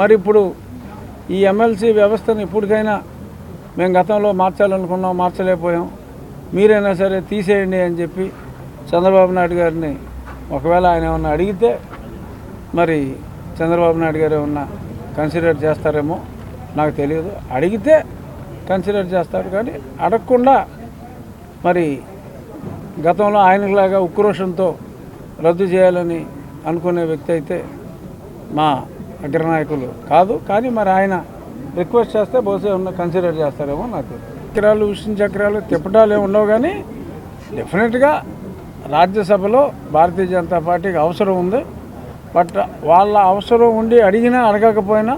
మరి ఇప్పుడు ఈ ఎమ్మెల్సీ వ్యవస్థను ఇప్పటికైనా మేము గతంలో మార్చాలనుకున్నాం మార్చలేకపోయాం. మీరైనా సరే తీసేయండి అని చెప్పి చంద్రబాబు నాయుడు గారిని ఒకవేళ ఆయన ఏమన్నా అడిగితే మరి చంద్రబాబు నాయుడు గారు ఏమన్నా కన్సిడర్ చేస్తారేమో నాకు తెలియదు. అడిగితే కన్సిడర్ చేస్తారు కానీ అడగకుండా మరి గతంలో ఆయనలాగా ఉక్రోషంతో రద్దు చేయాలని అనుకునే వ్యక్తి అయితే మా అగ్రనాయకులు కాదు కానీ మరి ఆయన రిక్వెస్ట్ చేస్తే బహుశా ఉన్న కన్సిడర్ చేస్తారేమో నాకు చక్రాలు ఉష్ణ చక్రాలు తిప్పటాలు ఏమి ఉండవు కానీ డెఫినెట్గా రాజ్యసభలో భారతీయ జనతా పార్టీకి అవసరం ఉంది. బట్ వాళ్ళ అవసరం ఉండి అడిగినా అడగకపోయినా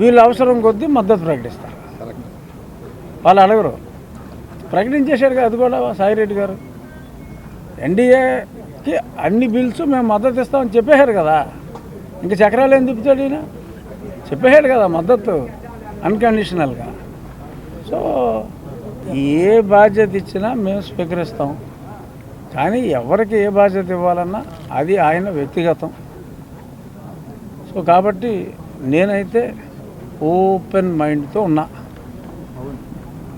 వీళ్ళ అవసరం కొద్దీ మద్దతు ప్రకటిస్తారు. వాళ్ళు అడగరు. ప్రకటించేశారు కదా అది కూడా సాయిరెడ్డి గారు. ఎన్డీఏకి అన్ని బిల్స్ మేము మద్దతు ఇస్తామని చెప్పేశారు కదా. ఇంక చక్రాలు ఏం తిప్పుతాడు ఈయన? చెప్పేశాడు కదా మద్దతు అన్కండిషనల్గా సో ఏ బాధ్యత ఇచ్చినా మేము స్వీకరిస్తాం. కానీ ఎవరికి ఏ బాధ్యత ఇవ్వాలన్నా అది ఆయన వ్యక్తిగతం. సో కాబట్టి నేనైతే ఓపెన్ మైండ్తో ఉన్నా.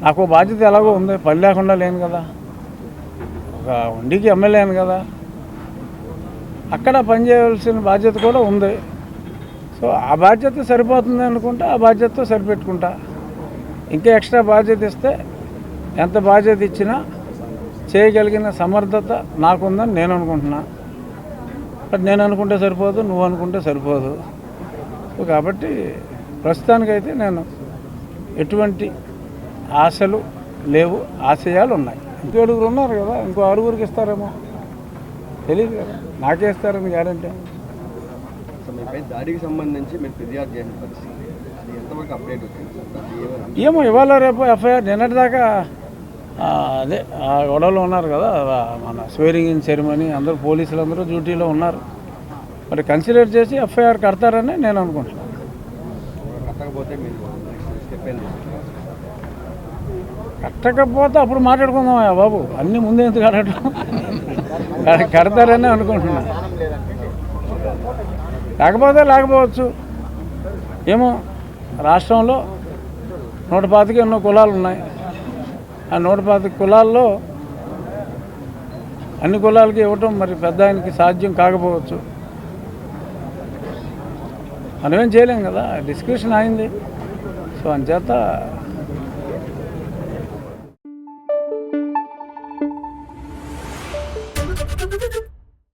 నాకు బాధ్యత ఎలాగో ఉంది పని లేకుండా లేను కదా. ఒక ఉండికి ఎమ్మెల్యేను కదా. అక్కడ పనిచేయవలసిన బాధ్యత కూడా ఉంది. సో ఆ బాధ్యత సరిపోతుంది అనుకుంటే ఆ బాధ్యతతో సరిపెట్టుకుంటా. ఇంకా ఎక్స్ట్రా బాధ్యత ఇస్తే ఎంత బాధ్యత ఇచ్చినా చేయగలిగిన సమర్థత నాకుందని నేను అనుకుంటున్నా. బట్ నేను అనుకుంటే సరిపోదు నువ్వు అనుకుంటే సరిపోదు. సో కాబట్టి ప్రస్తుతానికైతే నేను ఎటువంటి ఆశలు లేవు ఆశయాలు ఉన్నాయి. ఇంకో అడుగురు ఉన్నారు కదా ఇంకో ఆరుగురికి ఇస్తారేమో. తెలియదు కదా. నాకే ఇస్తారని గ్యారంటీ. మీపై దాడికి సంబంధించి మీరు ఫిర్యాదు చేసిన పరిస్థితి. అది ఎంతవరకు అప్డేట్ వచ్చింది? ఏమో ఇవాళ రేపు ఎఫ్ఐఆర్ నిన్నటిదాకా అదే ఆ గొడవలో ఉన్నారు కదా మన స్వేరింగ్ ఇన్ సెరమనీ అందరూ పోలీసులు అందరూ డ్యూటీలో ఉన్నారు. మరి కన్సిడర్ చేసి ఎఫ్ఐఆర్ కడతారని నేను అనుకుంటున్నాను. కట్టకపోతే అప్పుడు మాట్లాడుకుందాం బాబు. అన్నీ ముందే ఎందుకు కట్టడం కడతారని అనుకుంటున్నాను. లేకపోతే లేకపోవచ్చు. ఏమో రాష్ట్రంలో నూట పాతిక ఎన్నో కులాలు ఉన్నాయి. ఆ నూట పాతిక కులాల్లో అన్ని కులాలకి ఇవ్వటం మరి పెద్ద ఆయనకి సాధ్యం కాకపోవచ్చు. మనమేం చేయలేం కదా డిస్కషన్ అయింది సో అంచేత